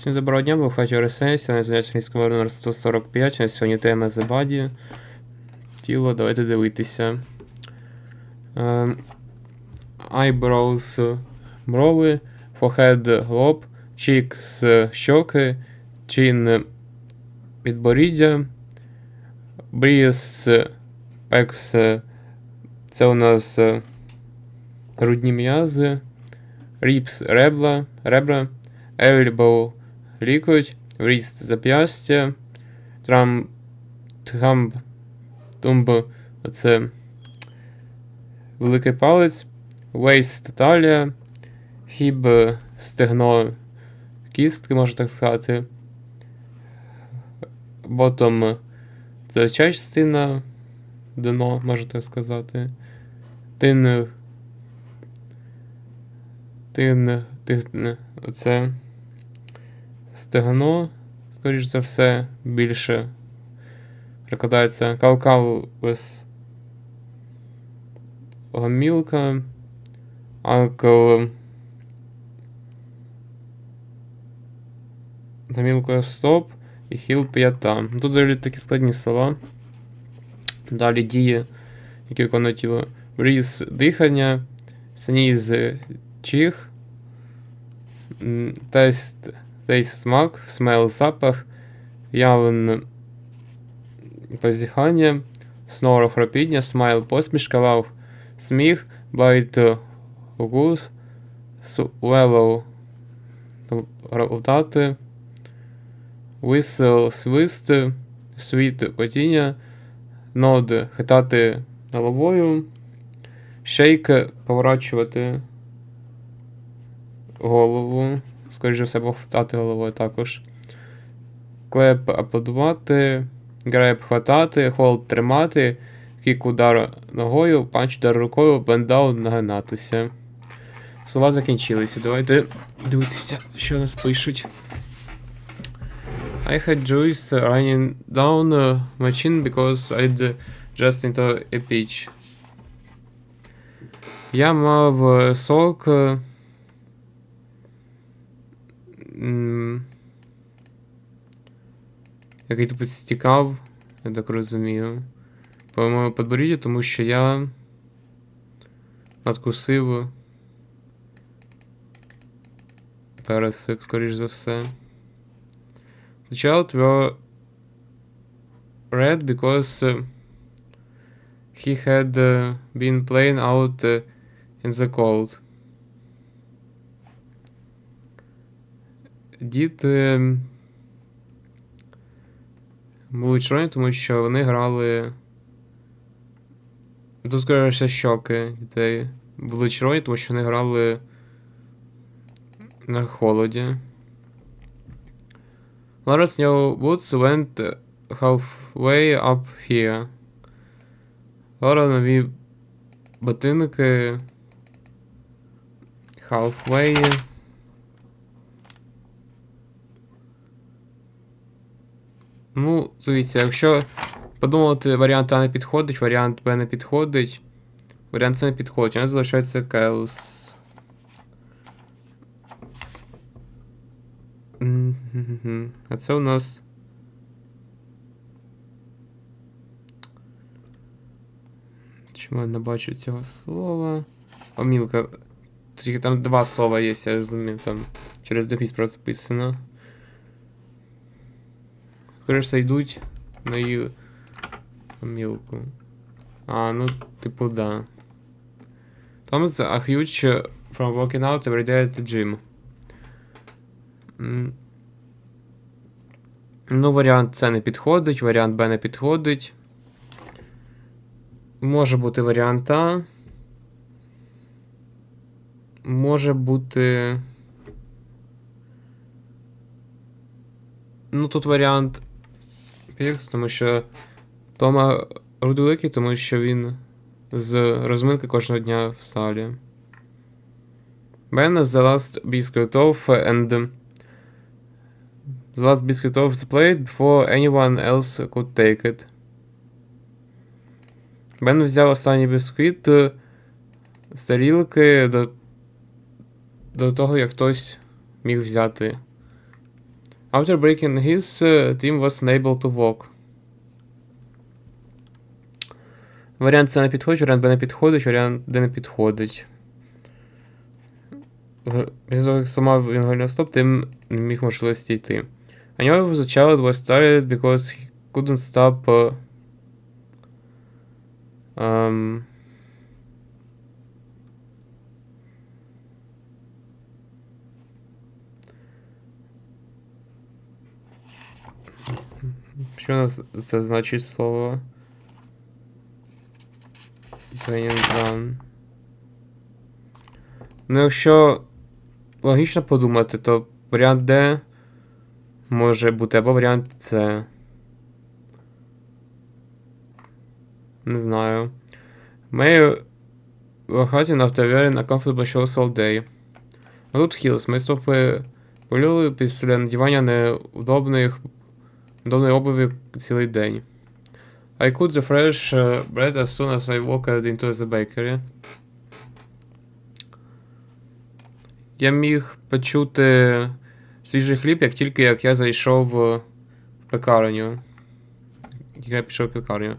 Всім доброго дня, ви в хаті Орисея, сьогодні заняття англійської номер 145, на сьогодні тема The Body. Тіло, давайте дивитися. Е, eyebrows – брови, forehead – лоб, cheeks – щоки, chin – підборіддя, breast – pecs – це у нас грудні м'язи, ribs – ребла, ребра, elbow – лікоть, wrist – зап'ястя, трам, трамб, тумб – це великий палець, waist – талія, хіб – стегно, кістки, можна так сказати, bottom – це частина, дно, можна так сказати, тин, тин, тин, оце стегно, скоріш за все, більше перекладається калкалвес гомілка, анкл гомілка стоп і хіл п'ята. Тут доволі такі складні слова. Далі дії, які виконує тіло. Бріз дихання, сніз чих, тест Тейст смак, смел запах, явен позіхання, снору хропіння, смайл посмішка, лав сміх, байт гуз, свелоу ротати, висел свист, світ потіння, нод хитати головою, шейк поворачувати голову скоріше все, повтати головою також. Клеп аплодувати, греб хватати, холд тримати, кік удар ногою, панч удар рукою, бендаун нагинатися. Слова закінчилися. Давайте дивитися, що нас пишуть. I had juice running down uh, my because I'd uh, just into a peach. Я мав е, сок. е, Який типу стікав, я так розумію. По моєму подборіддю, тому що я надкусив пересик, скоріш за все. The child were red because he had uh, been playing out uh, in the cold. Діти були червоні, тому що вони грали. Тут скоріше щоки дітей. Були червоні, тому що вони грали на холоді. Lara's new boots went halfway up here. Лара нові ботинки. Halfway. Ну, дивіться, якщо подумати, варіант А не підходить, варіант Б не підходить. Варіант С не підходить, у нас залишається. Мгм. А це у нас. Чому я не бачу цього слова? Помілка. Тільки там два слова є, я розумію, там через дефіс прописано. Скоріше йдуть на її помілку. А, ну, типу, да. Thomas a huge from working out every day at the gym. Ну, варіант С не підходить, варіант Б не підходить. Може бути варіант А. Може бути. Ну, тут варіант X, тому що Тома великі, тому що він з розминки кожного дня в салі. Ben the last biscuit off and the last biscuit off the plate before anyone else could take it. Бен взяв останній бісквіт з тарілки до, до того, як хтось міг взяти After breaking his uh, team was unable to walk. Варіант це не підходить, варіант Б не підходить, варіант Д не підходить. Г- Після того, як сама він гольний стоп, тим не міг можливості йти. I knew the child was tired because he couldn't stop. Uh, um, що у нас це значить слово? Down. Ну, якщо логічно подумати, то варіант Д може бути або варіант С. Не знаю. May вагати на автовері на comfortable shows all. А тут хілс. Ми стопи боліли після надівання неудобних удобної обуви цілий день. I could the fresh uh, bread as soon as I walked into the bakery. Я міг почути свіжий хліб, як тільки як я зайшов в пекарню. Я пішов в пекарню.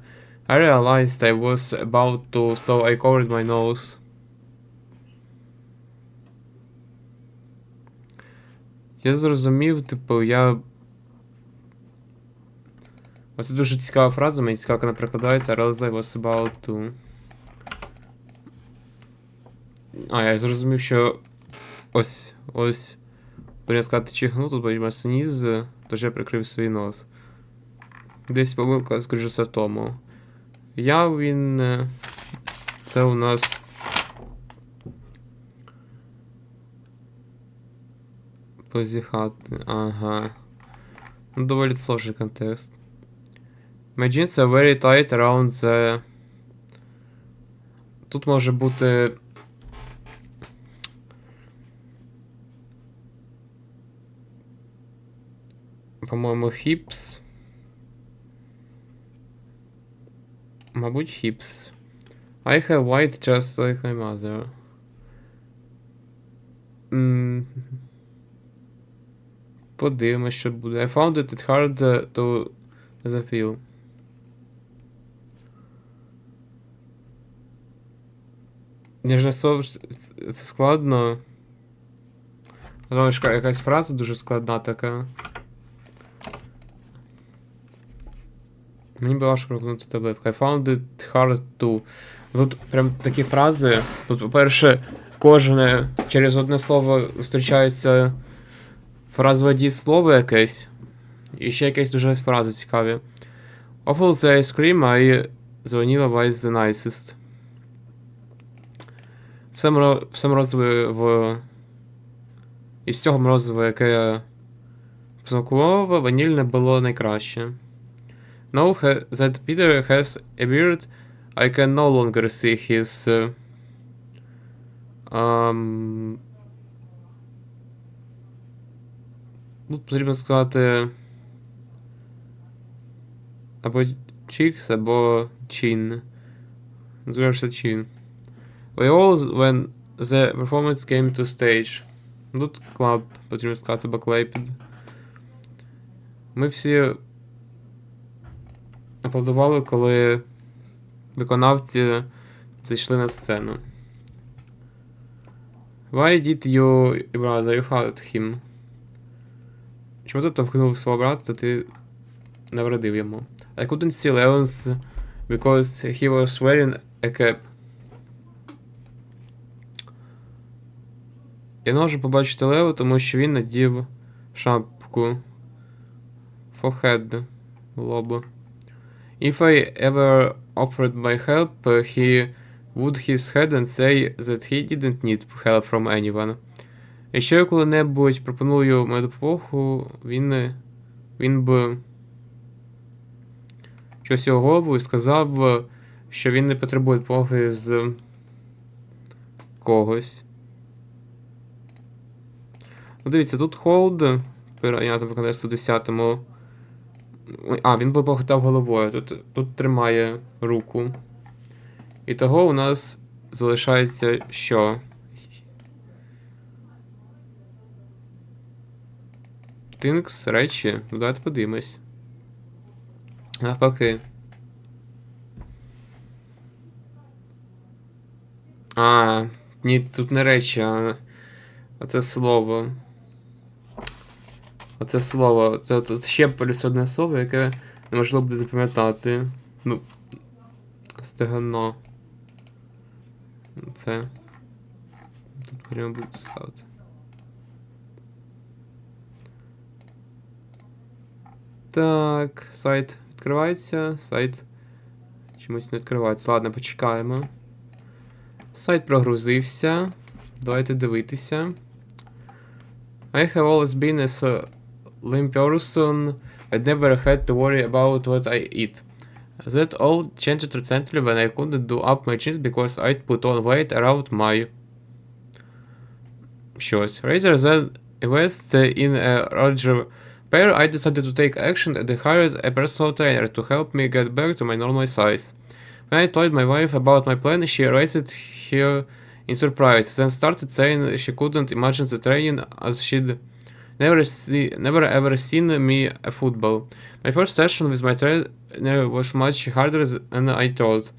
I realized I was about to, so I covered my nose. Я зрозумів, типу, я. Оце дуже цікава фраза, мені цікаво, як вона перекладається. I was about to. А, я зрозумів, що ось, ось. Повинен сказати чихну, тут буде сніз, тож я прикрив свій нос. Десь помилка, скоріше все, тому. Я він. е, Це у нас. Позіхати. Ага. Ну, доволі сложний контекст. My jeans are very tight around the... Тут може бути. По-моєму, hips. Мабуть, hips. I have white just like my mother. М, Подивимось, що буде. I found it hard to запіл. Ніжне слово ж- це складно. Що якась фраза дуже складна така. Мені би важко прокнути таблетку. I found it hard to. Тут прям такі фрази. Тут, по-перше, кожне через одне слово зустрічається фразове дієслово якесь. І ще якісь дуже фрази цікаві. Awful the ice cream, I vanilla was the nicest. Все, мро... все морозиве в. Із цього морозива, яке я смакував, ванільне було найкраще. Now ha- that Peter has a beard, I can no longer see his. Um, Тут потрібно сказати. Або cheeks, або chin. Називаєшся chin. We all, when the performance came to stage. Тут club, потрібно сказати, баклейпід. Ми всі аплодували, коли виконавці зайшли на сцену. Why did you, brother, you hurt him? Чому ти вкинув свого брата, та ти навредив йому? I couldn't see Leon's because he was wearing a cap. Я не можу побачити Лео, тому що він надів шапку. Forehead. Лоба. If I ever offered my help, he would his head and say that he didn't need help from anyone. Якщо я коли-небудь пропоную мою допомогу, він, він би щось його голову і сказав, що він не потребує допомоги з когось. Ну, дивіться, тут hold, перейняти в контексті 10-му. А, він похитав головою. Тут, тут тримає руку. І того у нас залишається що? Things, речі. Ну, давайте подивимось. Навпаки. А, ні, тут не речі, а оце слово. Оце слово. Це тут ще плюс одне слово, яке неможливо буде запам'ятати. Ну. Стегано. Це. Тут прямо буду ставити. Так, сайт відкривається. Сайт чомусь не відкривається. Ладно, почекаємо. Сайт прогрузився. Давайте дивитися. I have always been as slim person, I never had to worry about what I eat. That all changed recently when I couldn't do up my jeans because I'd put on weight around my shoes. Rather than invest in a larger pair, I decided to take action and hired a personal trainer to help me get back to my normal size. When I told my wife about my plan, she raised her in surprise, then started saying she couldn't imagine the training as she'd never see, never ever seen me a football. My first session with my trainer was much harder than I thought.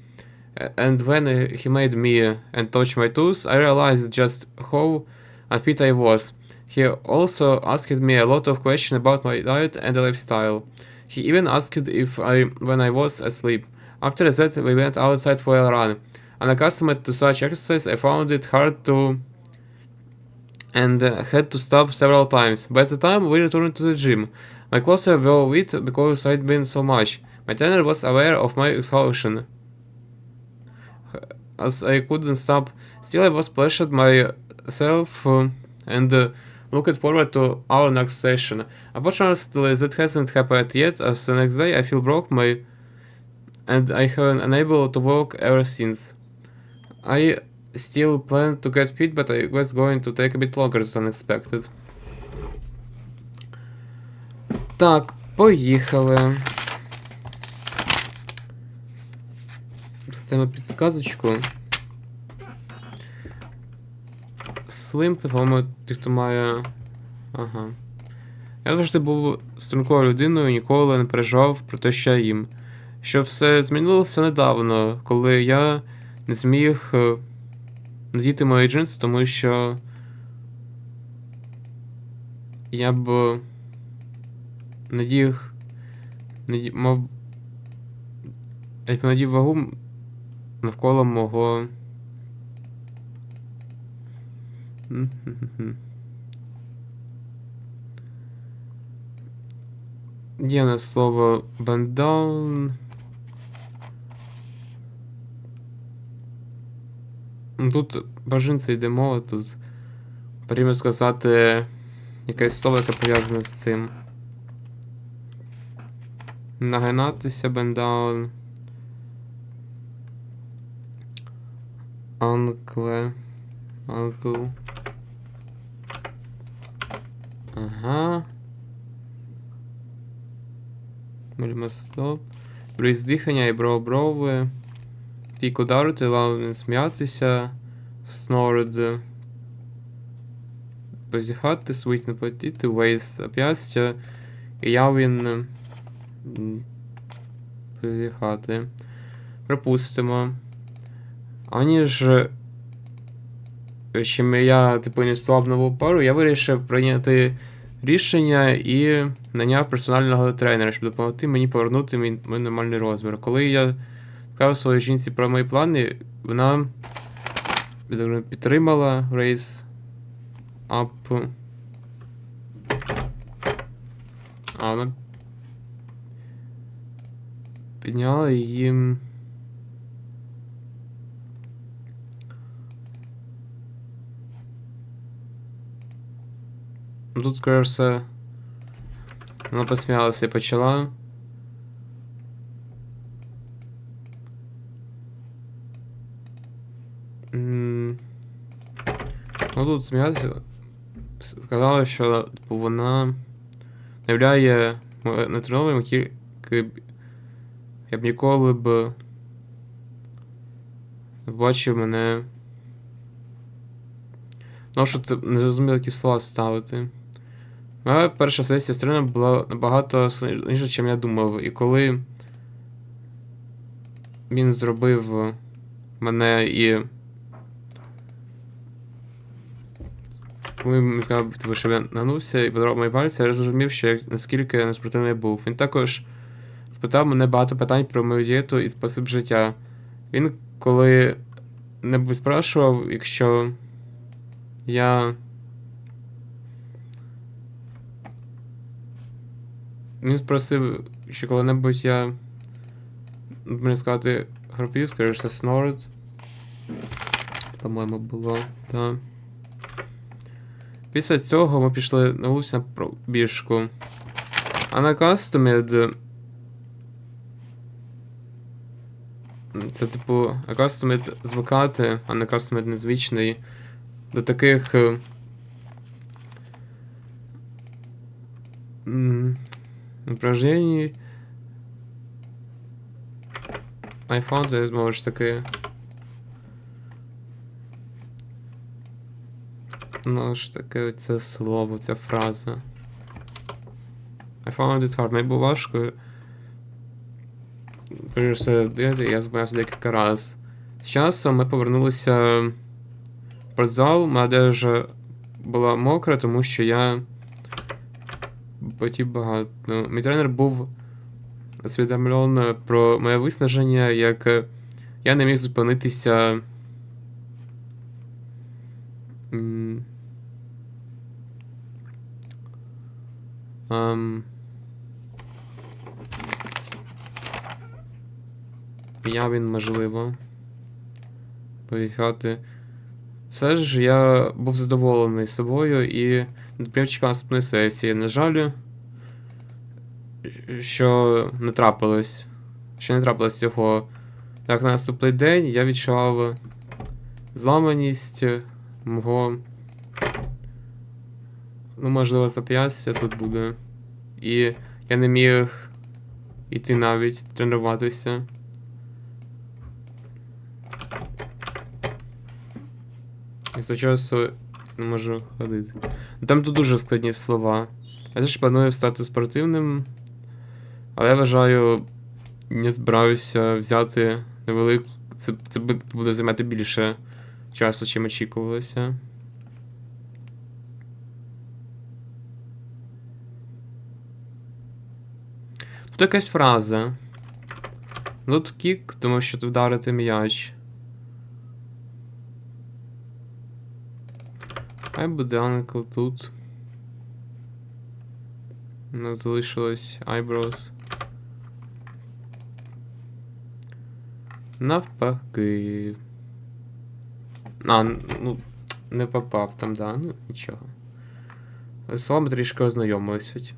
And when he made me and touch my toes, I realized just how unfit I was. He also asked me a lot of questions about my diet and lifestyle. He even asked if I when I was asleep. After that, we went outside for a run. Unaccustomed to such exercise, I found it hard to and uh, had to stop several times. By the time we returned to the gym, my clothes were wet because I'd been so much. My trainer was aware of my exhaustion. As I couldn't stop, still I was pleasured myself uh, and uh, forward to our next session. Unfortunately, that hasn't happened yet, as the next day I feel broke my and I have been unable to walk ever since. I still plan to get fit, but I was going to take a bit longer than expected. Так, поїхали. Поставимо підказочку. Слим, по-моєму, тих, хто має. Ага. Я завжди був стрункою людиною, ніколи не переживав про те, що я їм. Що все змінилося недавно, коли я не зміг е, надіти мої джинси, тому що я б надіг. наді- мав. Я б надів вагу навколо мого. Є у нас слово бендаун. Ну, Тут бажинце йде мова, тут потрібно сказати якесь слово, яке пов'язане з цим. Нагинатися бендаун. Анкле. Анкл. Ага. Мельмостоп. Бріз дихання і бров брови. Тік ударити, лавне сміятися. Снорд. Позіхати, свить не платити, вейс зап'ястя. І явін. Позіхати. Припустимо. Аніж. Чим я, типу, інвестував в нову пару, я вирішив прийняти рішення і наняв персонального тренера, щоб допомогти мені повернути мій, мій нормальний розмір. Коли я сказав своїй жінці про мої плани, вона підтримала- рейс ап. А вона підняла її. Тут, скоріше вона посміялася і почала. Ну тут сміялася. Сказала, що типу, вона являє м- нетренованим, які б- я б ніколи б бачив мене. Ну, що ти не зрозумів, які слова ставити. Моя перша сесія стріна була набагато сильніша, чим я думав. І коли він зробив мене і. Коли він сказав, типу, я і подарував мої пальці, я зрозумів, що як, наскільки я неспортивний був. Він також спитав мене багато питань про мою дієту і спосіб життя. Він коли небудь спрашував, якщо я. Він спросив, що коли-небудь я. Мені сказати, храпів, скажеш, це снорд. По-моєму, було, так. Після цього ми пішли на вулицю на пробіжку. А на кастомід. Це типу кастомід звикати, а не кастомід незвичний. До таких. упражнений. I found it, ж таки. Ну ж таки, це слово, ця фраза. I found it hard. Мені було важко. Я збирався декілька разів. З часом ми повернулися в спортзал, моя одежа була мокра, тому що я потів багато. Мій тренер був освідомлений про моє виснаження, як я не міг зупинитися. Ем, Я він можливо. Поїхати. Все ж я був задоволений собою і прям чекав наступної сесії. На жаль, що не трапилось. Що не трапилось цього. Так, на наступний день я відчував зламаність мого. Ну, можливо, зап'ястя тут буде. І я не міг іти навіть тренуватися. І з часу не можу ходити. Ну, Там тут дуже складні слова. Я теж планую стати спортивним, але я вважаю, не збираюся взяти невелику. Це, це буде займати більше часу, чим очікувалося. Тут якась фраза. Тут кік, тому що тут вдарити м'яч. Хай буде анкл тут. У нас залишилось eyebrows. Навпаки. А, ну, не попав там, да, ну нічого. З словами трішки ознайомились.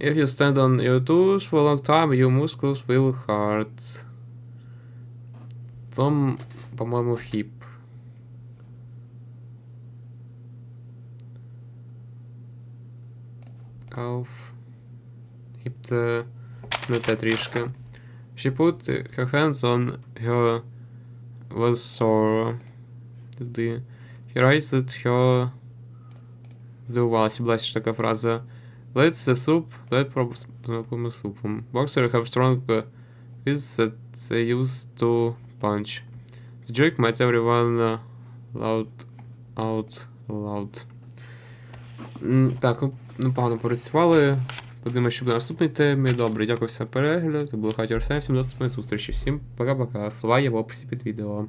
If you stand on your toes for a long time, your muscles will hurt. Там, по-моєму, хіп. Auf. The не те трішки. She put her hands on her was sore. Туди. He raised her Здивувалася, була ще така фраза. Let the soup, let з знакомим супом. Boxer have strong uh, fists that they use to punch. The joke might everyone uh, loud out loud. Так, ну, непогано працювали. Подивимося, що буде наступній темі. Добре, дякую за перегляд. Це було Хатір Всім до зустрічі. Всім пока-пока. Слова є в описі під відео.